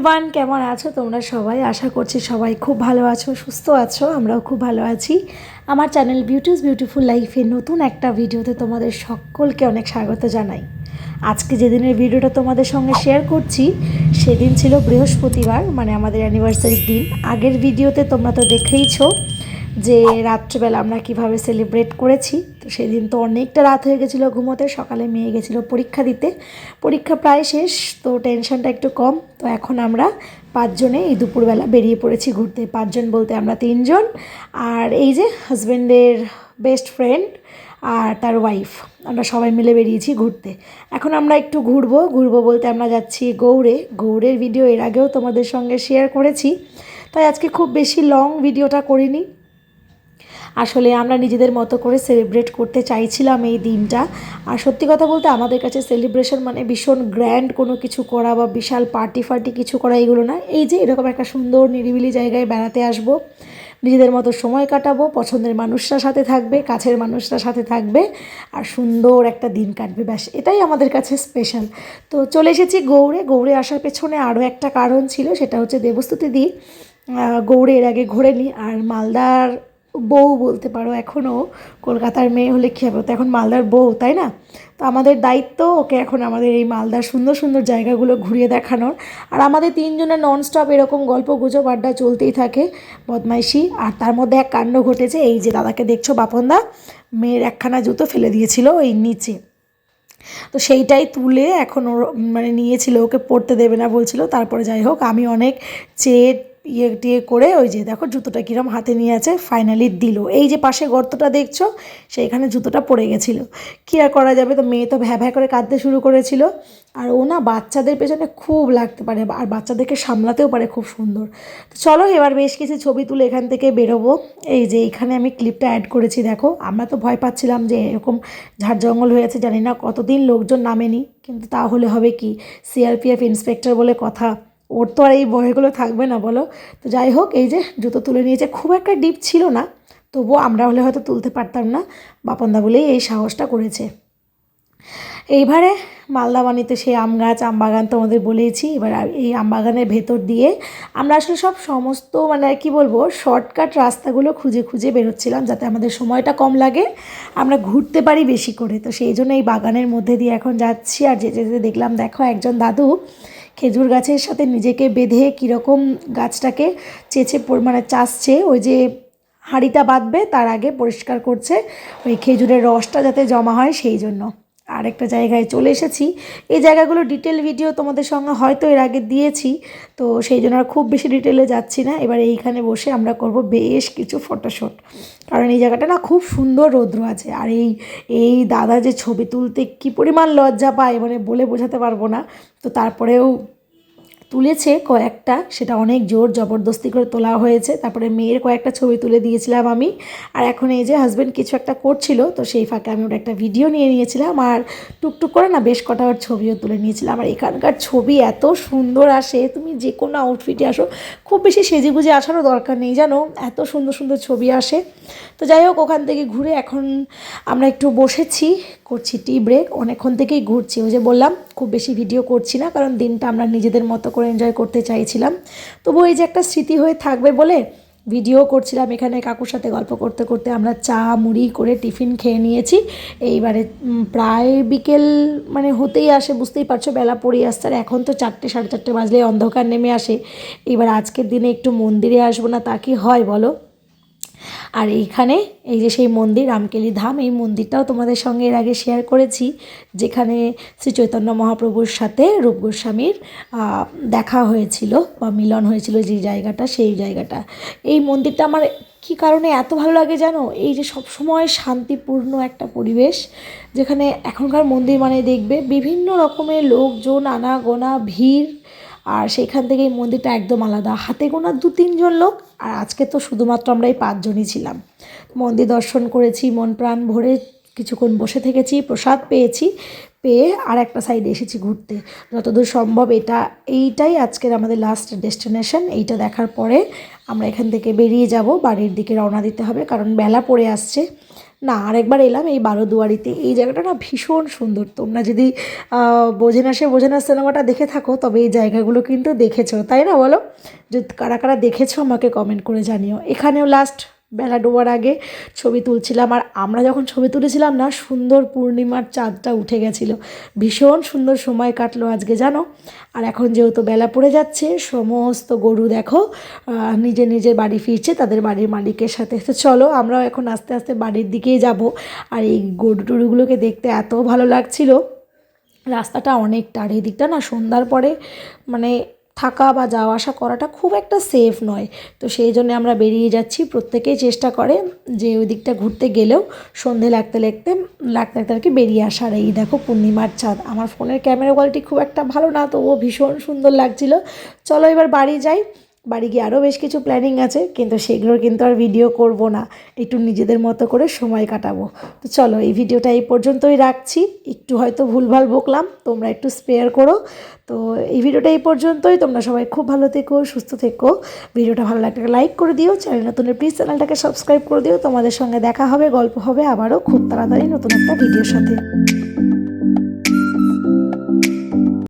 Everyone কেমন আছো? তোমরা সবাই? আশা করছি সবাই খুব ভালো আছো, সুস্থ আছো, আমরাও খুব ভালো আছি। আমার চ্যানেল বিউটিস বিউটিফুল লাইফে নতুন একটা ভিডিওতে তোমাদের সকলকে অনেক স্বাগত জানাই। আজকে যেদিনের ভিডিওটা তোমাদের সঙ্গে শেয়ার করছি, সেদিন ছিল বৃহস্পতিবার মানে আমাদের অ্যানিভার্সারির দিন। আগের ভিডিওতে তোমরা তো দেখেইছো যে রাত্রেবেলা আমরা কীভাবে সেলিব্রেট করেছি, তো সেদিন তো অনেকটা রাত হয়ে গেছিল ঘুমোতে, সকালে মেয়ে গেছিল পরীক্ষা দিতে। পরীক্ষা প্রায় শেষ, তো টেনশনটা একটু কম। তো এখন আমরা পাঁচজনে এই দুপুরবেলা বেরিয়ে পড়েছি ঘুরতে। পাঁচজন বলতে আমরা তিনজন, আর এই যে হাজব্যান্ডের বেস্ট ফ্রেন্ড আর তার ওয়াইফ আমরা সবাই মিলে বেরিয়েছি ঘুরতে। এখন আমরা একটু ঘুরবো। ঘুরবো বলতে আমরা যাচ্ছি গৌড়ে। গৌড়ের ভিডিও এর আগেও তোমাদের সঙ্গে শেয়ার করেছি। তাই আজকে খুব বেশি লং ভিডিওটা করিনি। আসলে আমরা নিজেদের মতো করে সেলিব্রেট করতে চাইছিলাম এই দিনটা। আর সত্যি কথা বলতে আমাদের কাছে সেলিব্রেশন মানে ভীষণ গ্র্যান্ড কোনো কিছু করা বা বিশাল পার্টি ফার্টি কিছু করা এগুলো না। এই যে এরকম একটা সুন্দর নিরিবিলি জায়গায় বেড়াতে আসব, নিজেদের মতো সময় কাটাবো, পছন্দের মানুষরা সাথে থাকবে, কাছের মানুষরা সাথে থাকবে, আর সুন্দর একটা দিন কাটবে, ব্যাস, এটাই আমাদের কাছে স্পেশাল তো চলে এসেছি গৌড়ে। গৌড়ে আসার পেছনে আরও একটা কারণ ছিল, সেটা হচ্ছে দেবস্তুতি দি। গৌড়ে এর আগে ঘোরেনি, আর মালদার বউ বলতে পারো, এখনও কলকাতার মেয়ে হলে কী হবে? তো এখন মালদার বউ, তাই না? তো আমাদের দায়িত্ব ওকে এখন আমাদের এই মালদার সুন্দর সুন্দর জায়গাগুলো ঘুরিয়ে দেখানোর। আর আমাদের তিনজনের ননস্টপ এরকম গল্প গুজব আড্ডা চলতেই থাকে বদমাইশি। আর তার মধ্যে এক কাণ্ড ঘটেছে, এই যে দাদাকে দেখছ বাপনদা, মেয়ের একখানা জুতো ফেলে দিয়েছিল ওই নিচে। তো সেইটাই তুলে এখন ওর মানে নিয়েছিল, ওকে পড়তে দেবে না বলছিল। তারপরে যাই হোক, আমি অনেক চেয়ে ইয়ে টিয়ে করে ওই যে দেখো জুতোটা কীরম হাতে নিয়ে আছে ফাইনালি দিল। এই যে পাশে গর্তটা দেখছ, সেইখানে জুতোটা পড়ে গেছিল। কী আর করা যাবে? তো মেয়ে তো ভ্যা ভ্যা করে কাঁদতে শুরু করেছিল। আর ও না বাচ্চাদের পেছনে খুব লাগতে পারে, আর বাচ্চাদেরকে সামলাতেও পারে খুব সুন্দর। তো চলো এবার বেশ কিছু ছবি তুলে এখান থেকে বেরোবো। এই যে এইখানে আমি ক্লিপটা অ্যাড করেছি, দেখো। আমরা তো ভয় পাচ্ছিলাম যে এরকম ঝাড় জঙ্গল হয়েছে, জানি না কতদিন লোকজন নামেনি, কিন্তু তাহলে হবে কি? সিআরপিএফ ইন্সপেক্টর বলে কথা। ওর তো আর এই বয়গুলো থাকবে না, বলো। তো যাই হোক, এই যে জুতো তুলে নিয়েছে, খুব একটা ডিপ ছিল না, তবুও আমরা হলে হয়তো তুলতে পারতাম না। বাপনদা বলেই এই সাহসটা করেছে। এইবারে মালদাবানিতে সেই আম গাছ, আম বাগান তোমাদের বলেইছি, এবার এই আম বাগানের ভেতর দিয়ে আমরা আসলে সব সমস্ত মানে কি বলব শর্টকাট রাস্তাগুলো খুঁজে খুঁজে বেরোচ্ছিলাম, যাতে আমাদের সময়টা কম লাগে, আমরা ঘুরতে পারি বেশি করে। তো সেই জন্য এই বাগানের মধ্যে দিয়ে এখন যাচ্ছি, আর যেতে যেতে দেখলাম, দেখো একজন দাদু খেজুর গাছের সাথে নিজেকে বেঁধে কীরকম গাছটাকে চেঁচে মানে চাষছে, ওই যে হাঁড়িটা বাঁধবে, তার আগে পরিষ্কার করছে, ওই খেজুরের রসটা যাতে জমা হয় সেই জন্য। আরেকটা জায়গায় চলে এসেছি। এই জায়গাগুলো ডিটেল ভিডিও তোমাদের সঙ্গে হয়তো এর আগে দিয়েছি। তো সেই জন্য আর খুব বেশি ডিটেলে যাচ্ছি না। এবার এইখানে বসে আমরা করব বেশ কিছু ফটোশ্যুট কারণ এই জায়গাটা না খুব সুন্দর রৌদ্র আছে। আর এই এই দাদা যে ছবি তুলতে কী পরিমাণ লজ্জা পায় মানে বলে বোঝাতে পারব না। তো তারপরেও তুলেছে কয়েকটা, সেটা অনেক জোর, জবরদস্তি করে তোলা হয়েছে। তারপরে মেয়ের কয়েকটা ছবি তুলে দিয়েছিলাম আমি। আর এখন এই যে হাজব্যান্ড কিছু একটা করছিল, তো সেই ফাঁকে আমি ওটা একটা ভিডিও নিয়ে নিয়েছিলাম। আর টুকটুক করে না বেশ কটা ওর ছবিও তুলে নিয়েছিলাম। আর এখানকার ছবি এত সুন্দর আসে, তুমি যে কোনো আউটফিটে আসো, খুব বেশি সেজে গুজে আসারও দরকার নেই, জানো? এত সুন্দর সুন্দর ছবি আসে। তো যাই হোক, ওখান থেকে ঘুরে এখন আমরা একটু বসেছি। করছি টি ব্রেক অনেকক্ষণ থেকেই ঘুরছি। ওই যে বললাম, খুব বেশি ভিডিও করছি না, কারণ দিনটা আমরা নিজেদের মতো করে এনজয় করতে চাইছিলাম। তবু এই যে একটা স্মৃতি হয়ে থাকবে বলে ভিডিও করছিলাম, এখানে কাকুর সাথে গল্প করতে করতে আমরা চা, মুড়ি করে টিফিন খেয়ে নিয়েছি। এইবারে প্রায় বিকেল মানে হতেই আসে, বুঝতেই পারছ, বেলা পড়ে আসছে, আর এখন তো চারটে, সাড়ে চারটে বাজলে অন্ধকার নেমে আসে। এবার আজকের দিনে একটু মন্দিরে আসব না, তা কি হয় বলো? আর এইখানে এই যে সেই মন্দির, রামকেলি ধাম, এই মন্দিরটাও তোমাদের সঙ্গে এর আগে শেয়ার করেছি, যেখানে শ্রী চৈতন্য মহাপ্রভুর সাথে রূপ গোস্বামীর দেখা হয়েছিল বা মিলন হয়েছিল যে জায়গাটা, সেই জায়গাটা। এই মন্দিরটা আমার কী কারণে এত ভালো লাগে জানো? এই যে সবসময় শান্তিপূর্ণ একটা পরিবেশ, যেখানে এখনকার মন্দির মানে দেখবে বিভিন্ন রকমের লোকজন, আনাগোনা, ভিড় আর সেইখান থেকে এই মন্দিরটা একদম আলাদা। হাতে গোনা দু তিনজন লোক, আর আজকে তো শুধুমাত্র আমরা এই পাঁচজনই ছিলাম। মন্দির দর্শন করেছি, মন প্রাণ ভরে কিছুক্ষণ বসে থেকেছি, প্রসাদ পেয়েছি, পেয়ে আর একটা সাইডে এসেছি ঘুরতে। যতদূর সম্ভব এটা, এইটাই আজকের আমাদের লাস্ট ডেস্টিনেশন এইটা দেখার পরে আমরা এখান থেকে বেরিয়ে যাব, বাড়ির দিকে রওনা দিতে হবে, কারণ বেলা পড়ে আসছে। না, আরেকবার এলাম এই বারোদুয়ারিতে। এই জায়গাটা না ভীষণ সুন্দর। তোমরা যদি বোঝে না সে, বোঝে না সিনেমাটা দেখে থাকো, তবে এই জায়গাগুলো কিন্তু দেখেছ। তাই না বলো? যদি কারা কারা দেখেছ, আমাকে কমেন্ট করে জানিও। এখানেও লাস্ট বেলা ডোবার আগে ছবি তুলছিলাম। আর আমরা যখন ছবি তুলেছিলাম না, সুন্দর পূর্ণিমার চাঁদটা উঠে গেছিল। ভীষণ সুন্দর সময় কাটলো আজকে, জানো? আর এখন যেহেতু বেলা পড়ে যাচ্ছে, সমস্ত গরু দেখো নিজের নিজের বাড়ি ফিরছে, তাদের বাড়ির মালিকের সাথে। তো চলো, আমরাও এখন আস্তে আস্তে বাড়ির দিকেই যাব। আর এই গরু টরুগুলোকে দেখতে এত ভালো লাগছিল। রাস্তাটা অনেকটা, আর এই দিকটা না সন্ধ্যার পরে মানে থাকা বা যাওয়া আসা করাটা খুব একটা সেফ নয়। তো সেই জন্য আমরা বেরিয়ে যাচ্ছি। প্রত্যেকেই চেষ্টা করে যে ওই দিকটা ঘুরতে গেলেও সন্ধে লাগতে লাগতে লাগতে লাগতে আর কি বেরিয়ে আসার। এই দেখো পূর্ণিমার চাঁদ। আমার ফোনের ক্যামেরা কোয়ালিটি খুব একটা ভালো না, তবুও ভীষণ সুন্দর লাগছিল। চলো এবার বাড়ি যাই। বাড়ি গিয়ে আরও বেশ কিছু প্ল্যানিং আছে, কিন্তু সেগুলোর কিন্তু আর ভিডিও করব না। একটু নিজেদের মতো করে সময় কাটাবো। তো চলো, এই ভিডিওটা এই পর্যন্তই রাখছি। একটু হয়তো ভুলভাল বকলাম, তোমরা একটু স্পেয়ার করো। তো এই ভিডিওটা এই পর্যন্তই। তোমরা সবাই খুব ভালো থেকো, সুস্থ থেকো। ভিডিওটা ভালো লাগলে লাইক করে দিও। চ্যানেল নতুন প্লিজ চ্যানেলটাকে সাবস্ক্রাইব করে দিও। তোমাদের সঙ্গে দেখা হবে, গল্প হবে আবারও খুব তাড়াতাড়ি নতুন একটা ভিডিওর সাথে।